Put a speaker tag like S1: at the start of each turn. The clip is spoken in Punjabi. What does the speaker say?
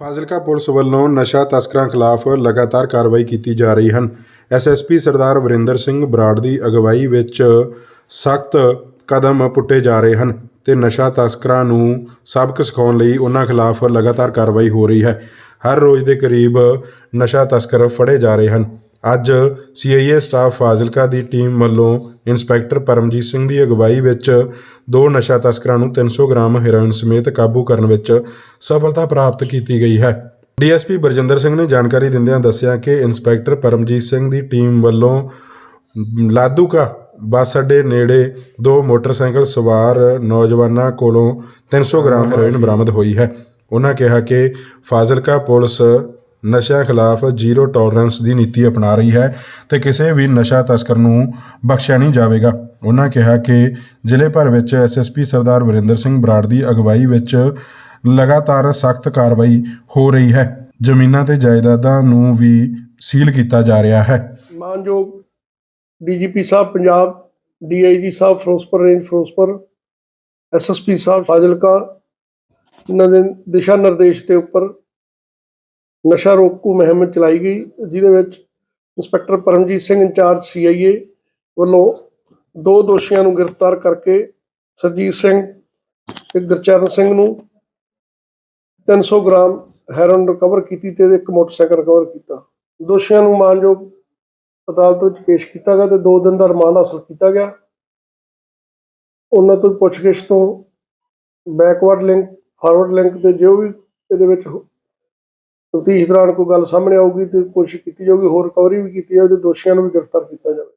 S1: ਫਾਜ਼ਿਲਕਾ ਪੁਲਿਸ ਵੱਲੋਂ ਨਸ਼ਾ ਤਸਕਰਾਂ ਖਿਲਾਫ ਲਗਾਤਾਰ ਕਾਰਵਾਈ ਕੀਤੀ ਜਾ ਰਹੀ ਹਨ। ਐਸਐਸਪੀ ਸਰਦਾਰ ਵਰਿੰਦਰ ਸਿੰਘ ਬਰਾੜ ਦੀ ਅਗਵਾਈ ਵਿੱਚ ਸਖਤ ਕਦਮ ਪੁੱਟੇ ਜਾ ਰਹੇ ਹਨ ਤੇ ਨਸ਼ਾ ਤਸਕਰਾਂ ਨੂੰ ਸਬਕ ਸਿਖਾਉਣ ਲਈ ਉਹਨਾਂ ਖਿਲਾਫ ਲਗਾਤਾਰ ਕਾਰਵਾਈ ਹੋ ਰਹੀ ਹੈ। ਹਰ ਰੋਜ਼ ਦੇ ਕਰੀਬ ਨਸ਼ਾ ਤਸਕਰ ਫੜੇ ਜਾ ਰਹੇ ਹਨ। ਅੱਜ ਸੀਆਈਏ ਸਟਾਫ ਫਾਜ਼ਿਲਕਾ ਦੀ ਟੀਮ ਵੱਲੋਂ ਇੰਸਪੈਕਟਰ ਪਰਮਜੀਤ ਸਿੰਘ ਦੀ ਅਗਵਾਈ ਵਿੱਚ ਦੋ ਨਸ਼ਾ ਤਸਕਰਾਂ ਨੂੰ 300 ਗ੍ਰਾਮ ਹੈਰੋਇਨ ਸਮੇਤ ਕਾਬੂ ਕਰਨ ਵਿੱਚ ਸਫਲਤਾ ਪ੍ਰਾਪਤ ਕੀਤੀ ਗਈ ਹੈ। ਡੀਐਸਪੀ ਬਰਜਿੰਦਰ ਸਿੰਘ ਨੇ ਜਾਣਕਾਰੀ ਦਿੰਦਿਆਂ ਦੱਸਿਆ ਕਿ ਇੰਸਪੈਕਟਰ ਪਰਮਜੀਤ ਸਿੰਘ ਦੀ ਟੀਮ ਵੱਲੋਂ ਲਾਦੂਕਾ ਬੱਸ ਅੱਡੇ ਨੇੜੇ ਦੋ ਮੋਟਰਸਾਈਕਲ ਸਵਾਰ ਨੌਜਵਾਨਾਂ ਕੋਲੋਂ 300 ਗ੍ਰਾਮ ਹੈਰੋਇਨ ਬਰਾਮਦ ਹੋਈ ਹੈ। ਉਹਨਾਂ ਕਿਹਾ ਕਿ ਫਾਜ਼ਿਲਕਾ ਪੁਲਿਸ ਨਸ਼ਿਆਂ ਖਿਲਾਫ ਜ਼ੀਰੋ ਟੋਲਰੈਂਸ ਦੀ ਨੀਤੀ ਅਪਣਾ ਰਹੀ ਹੈ ਤੇ ਕਿਸੇ ਵੀ ਨਸ਼ਾ ਤਸਕਰ ਨੂੰ ਬਖਸ਼ਿਆ ਨਹੀਂ ਜਾਵੇਗਾ। ਉਹਨਾਂ ਕਿਹਾ ਕਿ ਜ਼ਿਲ੍ਹੇ ਭਰ ਵਿੱਚ ਐਸਐਸਪੀ ਸਰਦਾਰ ਵਰਿੰਦਰ ਸਿੰਘ ਬਰਾੜ ਦੀ ਅਗਵਾਈ ਵਿੱਚ ਲਗਾਤਾਰ ਸਖਤ ਕਾਰਵਾਈ ਹੋ ਰਹੀ ਹੈ। ਜ਼ਮੀਨਾਂ ਤੇ ਜਾਇਦਾਦਾਂ ਨੂੰ ਵੀ ਸੀਲ ਕੀਤਾ ਜਾ ਰਿਹਾ ਹੈ।
S2: ਮਾਨਯੋਗ ਡੀਜੀਪੀ ਸਾਹਿਬ, ਪੰਜਾਬ ਡੀਆਈਜੀ ਸਾਹਿਬ, ਫਿਰੋਜ਼ਪੁਰ ਰੇਂਜ ਫਿਰੋਜ਼ਪੁਰ ਐਸਐਸਪੀ ਸਾਹਿਬ, ਫਾਜ਼ਿਲਕਾ, ਇਹਨਾਂ ਦੇ ਦਿਸ਼ਾ ਨਿਰਦੇਸ਼ ਦੇ ਉੱਪਰ ਨਸ਼ਾ ਰੋਕੂ ਮੁਹਿੰਮ ਚਲਾਈ ਗਈ, ਜਿਹਦੇ ਵਿੱਚ inspector Paramjit Singh in charge CIA ਵੱਲੋਂ ਦੋ ਦੋਸ਼ੀਆਂ ਨੂੰ ਗ੍ਰਿਫਤਾਰ ਕਰਕੇ ਸਰਜੀਤ ਸਿੰਘ ਤੇ ਗੁਰਚਰਨ ਸਿੰਘ ਨੂੰ 300 ਗ੍ਰਾਮ ਹੈਰੋਇਨ ਰਿਕਵਰ ਕੀਤੀ ਤੇ ਇੱਕ ਮੋਟਰਸਾਈਕਲ ਰਿਕਵਰ ਕੀਤਾ। ਦੋਸ਼ੀਆਂ ਨੂੰ ਮਾਨਯੋਗ ਅਦਾਲਤ ਵਿੱਚ ਪੇਸ਼ ਕੀਤਾ ਗਿਆ ਤੇ 2 ਦਿਨ ਦਾ ਰਿਮਾਂਡ ਹਾਸਲ ਕੀਤਾ ਗਿਆ। ਉਹਨਾਂ ਤੋਂ ਪੁੱਛਗਿੱਛ ਤੋਂ ਬੈਕਵਰਡ ਲਿੰਕ ਫਾਰਵਰਡ ਲਿੰਕ ਤੇ ਜੋ ਵੀ ਇਹਦੇ ਵਿੱਚ ਤਫਤੀਸ਼ ਦੌਰਾਨ ਕੋਈ ਗੱਲ ਸਾਹਮਣੇ ਆਊਗੀ ਤੇ ਕੋਸ਼ਿਸ਼ ਕੀਤੀ ਜਾਊਗੀ, ਹੋਰ ਰਿਕਵਰੀ ਵੀ ਕੀਤੀ ਜਾਵੇ ਤੇ ਦੋਸ਼ੀਆਂ ਨੂੰ ਵੀ ਗ੍ਰਿਫਤਾਰ ਕੀਤਾ ਜਾਵੇ।